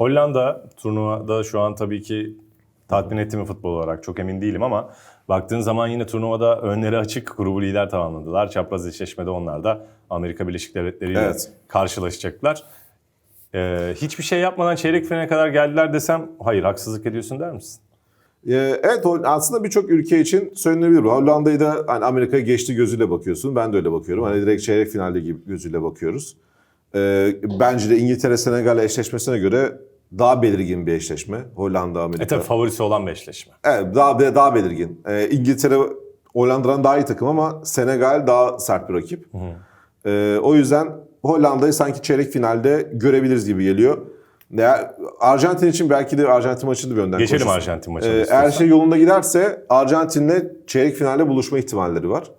Hollanda turnuvada şu an tabii ki tatmin etti mi futbol olarak çok emin değilim ama baktığın zaman yine turnuvada önleri açık grubu lider tamamladılar. Çapraz eşleşmede onlar da Amerika Birleşik Devletleri ile Evet. karşılaşacaklar. Ee, hiçbir şey yapmadan çeyrek finale kadar geldiler desem hayır haksızlık ediyorsun der misin? Ee, Evet aslında birçok ülke için söylenebilir. Hollanda'yı da hani Amerika'ya geçti gözüyle bakıyorsun. Ben de öyle bakıyorum. Hani direkt çeyrek finalde gibi gözüyle bakıyoruz. Ee, bence de İngiltere Senegal eşleşmesine göre daha belirgin bir eşleşme. Hollanda Amerika. E tabii favorisi olan bir eşleşme. Evet daha daha belirgin. Ee, İngiltere Hollanda'dan daha iyi takım ama Senegal daha sert bir rakip. Ee, o yüzden Hollanda'yı sanki çeyrek finalde görebiliriz gibi geliyor. Ya, Arjantin için belki de Arjantin maçını bir önden Geçelim konuşuruz. Arjantin maçına Ee, eğer şey yolunda giderse Arjantin'le çeyrek finalde buluşma ihtimalleri var.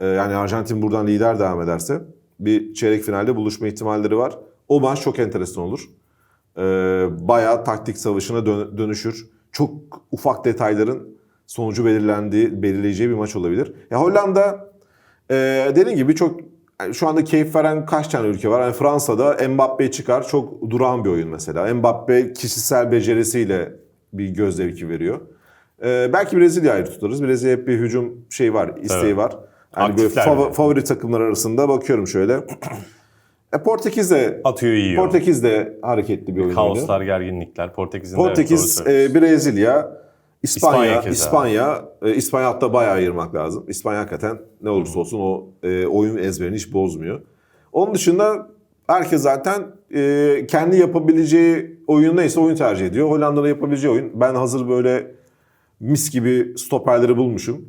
Ee, yani Arjantin buradan lider devam ederse bir çeyrek finalde buluşma ihtimalleri var. O maç çok enteresan olur. Ee, bayağı taktik savaşına dön- dönüşür. Çok ufak detayların sonucu belirlendiği, belirleyeceği bir maç olabilir. Ya Hollanda e, dediğim gibi çok yani şu anda keyif veren kaç tane ülke var? Yani Fransa'da Mbappe çıkar çok durağan bir oyun mesela. Mbappe kişisel becerisiyle bir göz zevki veriyor. Ee, belki Brezilya'yı tutarız. Brezilya hep bir hücum şey var, isteği Evet. var. Yani böyle Aktifler yani. favori takımlar arasında bakıyorum şöyle. e, Portekiz de Atıyor yiyor. Portekiz de hareketli bir oyun oynuyor. Kaoslar, gerginlikler. Portekiz'in de evet, Portekiz, e, Brezilya, İspanya, İspanya. İspanya, e, İspanya hatta bayağı ayırmak lazım. İspanya hakikaten ne olursa olsun o e, oyun ezberini hiç bozmuyor. Onun dışında herkes zaten e, kendi yapabileceği oyun neyse oyun tercih ediyor. Hollanda'da yapabileceği oyun. Ben hazır böyle mis gibi stoperleri bulmuşum.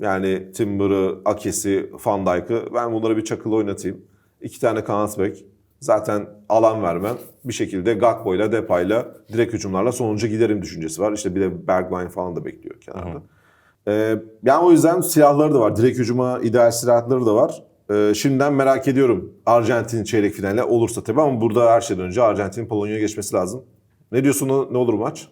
Yani Timber'ı, Akes'i, Van Dijk'ı. Ben bunları bir çakılı oynatayım. İki tane kanat bek. Zaten alan vermem. Bir şekilde Gakpo'yla, Depay'la direkt hücumlarla sonuca giderim düşüncesi var. İşte bir de Bergwijn falan da bekliyor kenarda. Ee, yani o yüzden silahları da var. Direkt hücuma ideal silahları da var. Ee, şimdiden merak ediyorum Arjantin çeyrek finale olursa tabii ama burada her şeyden önce Arjantin Polonya'ya geçmesi lazım. Ne diyorsun ne olur maç?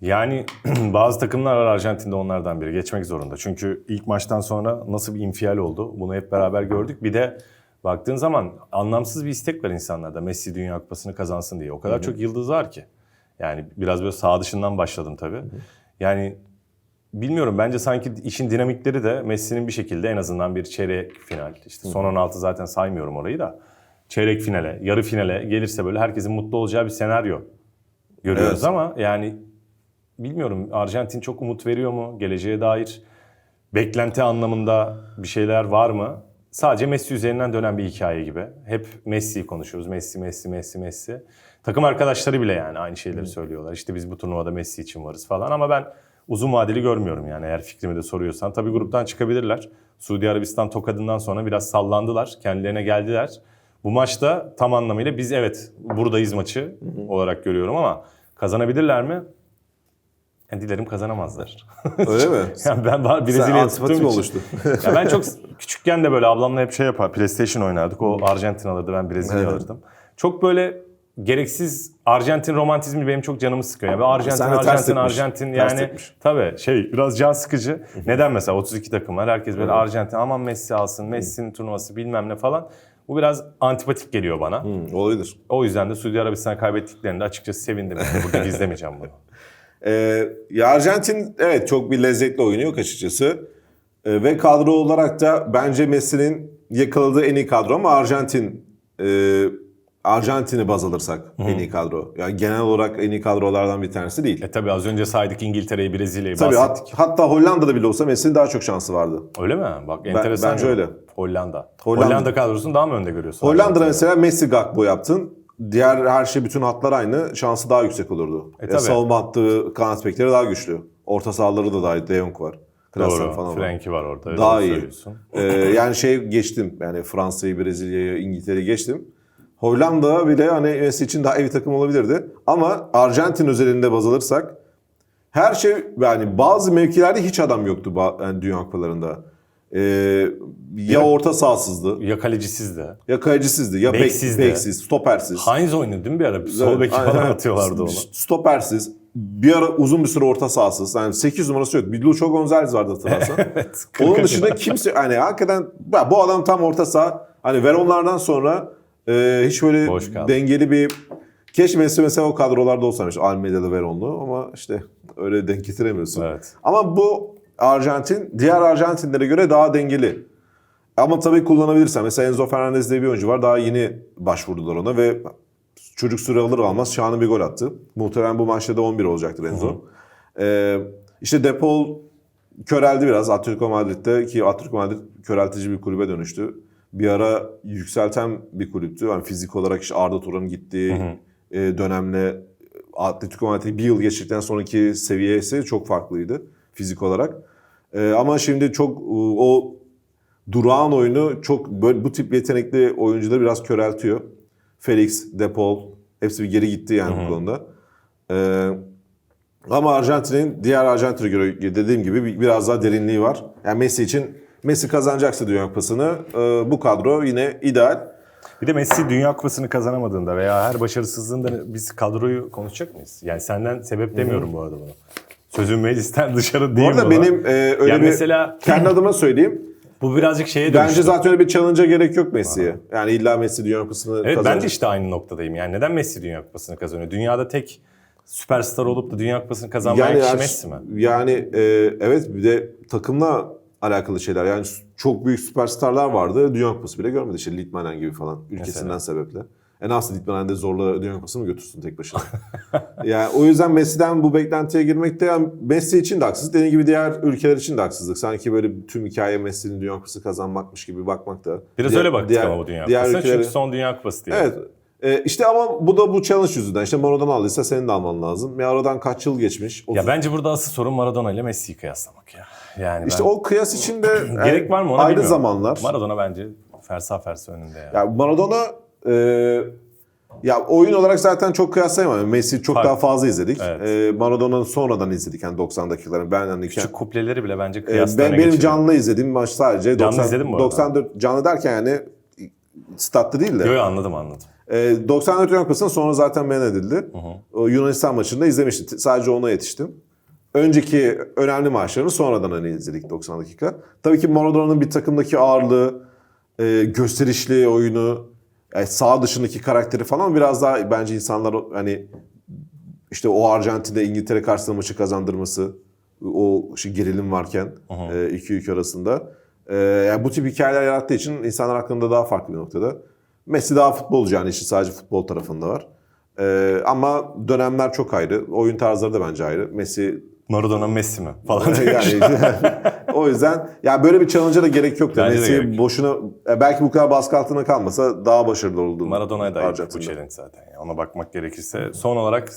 Yani bazı takımlar var Arjantin'de onlardan biri. Geçmek zorunda. Çünkü ilk maçtan sonra nasıl bir infial oldu bunu hep beraber gördük. Bir de baktığın zaman anlamsız bir istek var insanlarda. Messi Dünya Kupası'nı kazansın diye. O kadar çok yıldız var ki. Yani biraz böyle sağ dışından başladım tabii. Yani bilmiyorum bence sanki işin dinamikleri de Messi'nin bir şekilde en azından bir çeyrek final. işte son 16 zaten saymıyorum orayı da. Çeyrek finale, yarı finale gelirse böyle herkesin mutlu olacağı bir senaryo görüyoruz Evet. ama yani bilmiyorum Arjantin çok umut veriyor mu geleceğe dair? Beklenti anlamında bir şeyler var mı? Sadece Messi üzerinden dönen bir hikaye gibi. Hep Messi'yi konuşuyoruz. Messi, Messi, Messi, Messi. Takım arkadaşları bile yani aynı şeyleri söylüyorlar. İşte biz bu turnuvada Messi için varız falan ama ben uzun vadeli görmüyorum yani eğer fikrimi de soruyorsan. Tabii gruptan çıkabilirler. Suudi Arabistan tokadından sonra biraz sallandılar. Kendilerine geldiler. Bu maçta tam anlamıyla biz evet buradayız maçı olarak görüyorum ama kazanabilirler mi? Yani dilerim kazanamazlar. Öyle mi? yani ben Brezilya'ya tuttuğum için. oluştu? Ya ben çok küçükken de böyle ablamla hep şey yapar. PlayStation oynardık. O Arjantin alırdı ben Brezilya Evet. alırdım. Çok böyle gereksiz Arjantin romantizmi benim çok canımı sıkıyor. Yani Arjantin, Sen Arjantin. Arjantin Ters yani tabii şey biraz can sıkıcı. Neden mesela 32 takım var. Herkes böyle Arjantin aman Messi alsın, Messi'nin turnuvası bilmem ne falan. Bu biraz antipatik geliyor bana. Hı, olabilir. O yüzden de Suudi Arabistan kaybettiklerinde açıkçası sevindim. Burada gizlemeyeceğim bunu. Ee, ya Arjantin evet çok bir lezzetli oynuyor açıkçası. Ee, ve kadro olarak da bence Messi'nin yakaladığı en iyi kadro ama Arjantin e, Arjantin'i baz alırsak en iyi kadro. Yani genel olarak en iyi kadrolardan bir tanesi değil. E tabii az önce saydık İngiltere'yi, Brezilya'yı Tabii hat- hatta Hollanda'da bile olsa Messi'nin daha çok şansı vardı. Öyle mi? Bak enteresan. bence ya. öyle. Hollanda. Hollanda. Hollanda. kadrosunu daha mı önde görüyorsun? Hollanda'da mesela Messi Gakpo yaptın. Diğer her şey bütün hatlar aynı. Şansı daha yüksek olurdu. E, E, tabii. savunma hattı, kanat bekleri daha güçlü. Orta sahaları da daha De Jong var. Doğru. falan var. Var orada. Daha iyi. Ee, yani şey geçtim. Yani Fransa'yı, Brezilya'yı, İngiltere'yi geçtim. Hollanda bile hani Messi için daha iyi bir takım olabilirdi. Ama Arjantin özelinde baz alırsak her şey yani bazı mevkilerde hiç adam yoktu yani Dünya Kupalarında. Ee, ya orta sahasızdı, Ya kalecisiz de. ya kalecisizdi, ya bek, Beksiz de. beksiz, stopersiz. Heinz oynadı değil mi bir ara? Sol aynen. falan atıyorlardı ona. Stopersiz. Bir ara uzun bir süre orta sahasız. Yani 8 numarası yok. Bir Lucho Gonzalez vardı hatırlarsan. evet. Onun dışında kimse hani hakikaten ya bu adam tam orta saha. Hani Veronlardan sonra e, hiç böyle Boş kaldı. dengeli bir Keşke Messi mesela o kadrolarda olsaymış. Almeida'lı Veronlu ama işte öyle denk getiremiyorsun. Evet. Ama bu Arjantin diğer Arjantinlere göre daha dengeli. Ama tabii kullanabilirsen. Mesela Enzo Fernandez diye bir oyuncu var. Daha yeni başvurdular ona ve çocuk süre alır almaz şahane bir gol attı. Muhtemelen bu maçta da 11 olacaktır Enzo. Ee, işte Depol köreldi biraz Atletico Madrid'de ki Atletico Madrid köreltici bir kulübe dönüştü. Bir ara yükselten bir kulüptü. Yani fizik olarak işte Arda Turan'ın gittiği e, dönemle Atletico Madrid bir yıl geçtikten sonraki seviyesi çok farklıydı fizik olarak. E, ama şimdi çok e, o durağan oyunu çok böyle bu tip yetenekli oyuncuları biraz köreltiyor. Felix, Depol hepsi bir geri gitti yani bu konuda. Ee, ama Arjantin'in diğer Arjantin'e göre dediğim gibi bir- biraz daha derinliği var. Yani Messi için Messi kazanacaksa Dünya Kupası'nı e, bu kadro yine ideal. Bir de Messi Dünya Kupası'nı kazanamadığında veya her başarısızlığında biz kadroyu konuşacak mıyız? Yani senden sebep demiyorum bu arada bunu. Sözüm meclisten dışarı Bu değil arada buna. benim e, öyle Yani bir mesela- kendi adıma söyleyeyim. Bu birazcık şeye dönüştü. Bence zaten öyle bir challenge'a gerek yok Messi'ye. Yani illa Messi Dünya Kupası'nı Evet ben kazanacak. de işte aynı noktadayım. Yani neden Messi Dünya Kupası'nı kazanıyor? Dünyada tek süperstar olup da Dünya Kupası'nı kazanmayan kişi eğer- Messi mi? Yani e, evet bir de takımla alakalı şeyler. Yani çok büyük süperstarlar vardı. Dünya Kupası bile görmedi. İşte Litmanen gibi falan. Ülkesinden sebeple. E nasıl Litmanen de zorla Dünya Kupası mı götürsün tek başına? yani o yüzden Messi'den bu beklentiye girmek de yani Messi için de haksızlık. Dediğim gibi diğer ülkeler için de haksızlık. Sanki böyle tüm hikaye Messi'nin Dünya Kupası kazanmakmış gibi bakmak da. Biraz Diğer- öyle baktık diğer- ama bu Dünya diğer Kupası'na. ülkeleri- Çünkü son Dünya Kupası diye. Evet. E, işte ama bu da bu challenge yüzünden. İşte Maradona aldıysa senin de alman lazım. Ya aradan kaç yıl geçmiş? Ya bence burada asıl sorun Maradona ile Messi'yi kıyaslamak ya. Yani İşte ben- o kıyas için de yani gerek var mı ona ayrı bilmiyorum. zamanlar. Maradona bence fersa fersa önünde ya. Ya Maradona e, ya oyun olarak zaten çok kıyaslayamam. Messi çok Farklı. daha fazla izledik. Evet. E, Maradona'nın sonradan izledik yani 90 dakikalarını. Ben hani Küçük kupleleri bile bence e, kıyasla ben öne benim geçiriyor. canlı izlediğim maç sadece Canlı 90, izledin mi bu arada? 94 canlı derken yani statta değil de. Yo yo anladım anladım. E, 94 Dünya Kupası'ndan sonra zaten men edildi. O Yunanistan maçında izlemiştim. T- Sadece ona yetiştim. Önceki önemli maçlarını sonradan hani izledik 90 dakika. Tabii ki Maradona'nın bir takımdaki ağırlığı, e, gösterişli oyunu, yani sağ dışındaki karakteri falan biraz daha bence insanlar hani işte o Arjantin'de İngiltere karşısında maçı kazandırması, o işte gerilim varken e, iki ülke arasında. E, yani bu tip hikayeler yarattığı için insanlar hakkında daha farklı bir noktada. Messi daha futbolcu yani işi sadece futbol tarafında var. E, ama dönemler çok ayrı. Oyun tarzları da bence ayrı. Messi Maradona Messi mi falan. yani o yüzden ya böyle bir challenge'a da gerek yoktu. Bence de Messi gerek boşuna e, belki bu kadar baskı altında kalmasa daha başarılı olurdu. Maradona'ya da ait bu Arjantin'de. challenge zaten. ya. Ona bakmak gerekirse. Son olarak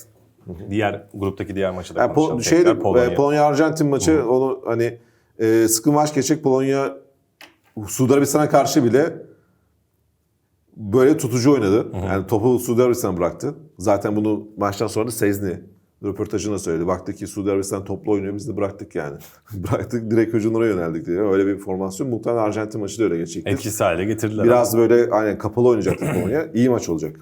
diğer gruptaki diğer maçı da Yani konuşalım. po- şeyde, Tekrar Polonya. e, Polonya Arjantin maçı onu hani e, sıkı maç geçecek Polonya Suudi Arabistan'a karşı bile böyle tutucu oynadı. Yani topu Suudi Arabistan bıraktı. Zaten bunu maçtan sonra da Sezni röportajında söyledi. Baktık ki Suudi Arabistan toplu oynuyor biz de bıraktık yani. bıraktık direkt hücumlara yöneldik diye. Öyle bir formasyon. Muhtemelen Arjantin maçı da öyle geçecektir. Etkisiz hale getirdiler. Biraz böyle aynen kapalı oynayacaktır Polonya. İyi maç olacak.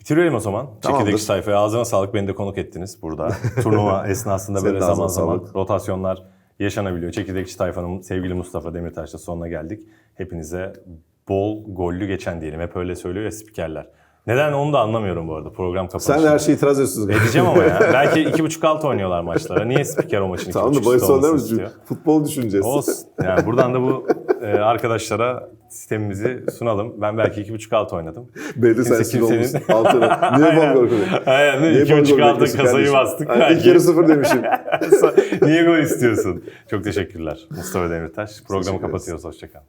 Bitirelim o zaman. Tamamdır. Çekirdek sayfaya ağzına sağlık. Beni de konuk ettiniz burada. Turnuva esnasında böyle zaman zaman sağlık. rotasyonlar yaşanabiliyor. Çekirdekçi tayfanın sevgili Mustafa Demirtaş'la sonuna geldik. Hepinize bol gollü geçen diyelim. Hep öyle söylüyor ya spikerler. Neden onu da anlamıyorum bu arada program kapanışında. Sen her şeyi itiraz ediyorsun. Edeceğim ama ya. Belki iki buçuk alt oynuyorlar maçlara. Niye spiker o maçın iki Tamam da buçuk üstü olmasını istiyor? Futbol düşüneceğiz. Olsun. Yani buradan da bu e, arkadaşlara sistemimizi sunalım. Ben belki iki buçuk alt oynadım. Belli sensiz kimsenin-. Altına. Niye Aynen. gol koyuyorsun? Aynen? Niye İki buçuk altı kasayı kardeşim? bastık. Ay, Belki- İlk yarı sıfır demişim. Niye gol istiyorsun? Çok teşekkürler. Mustafa Demirtaş. Programı Teşekkür kapatıyoruz. Hoşçakalın.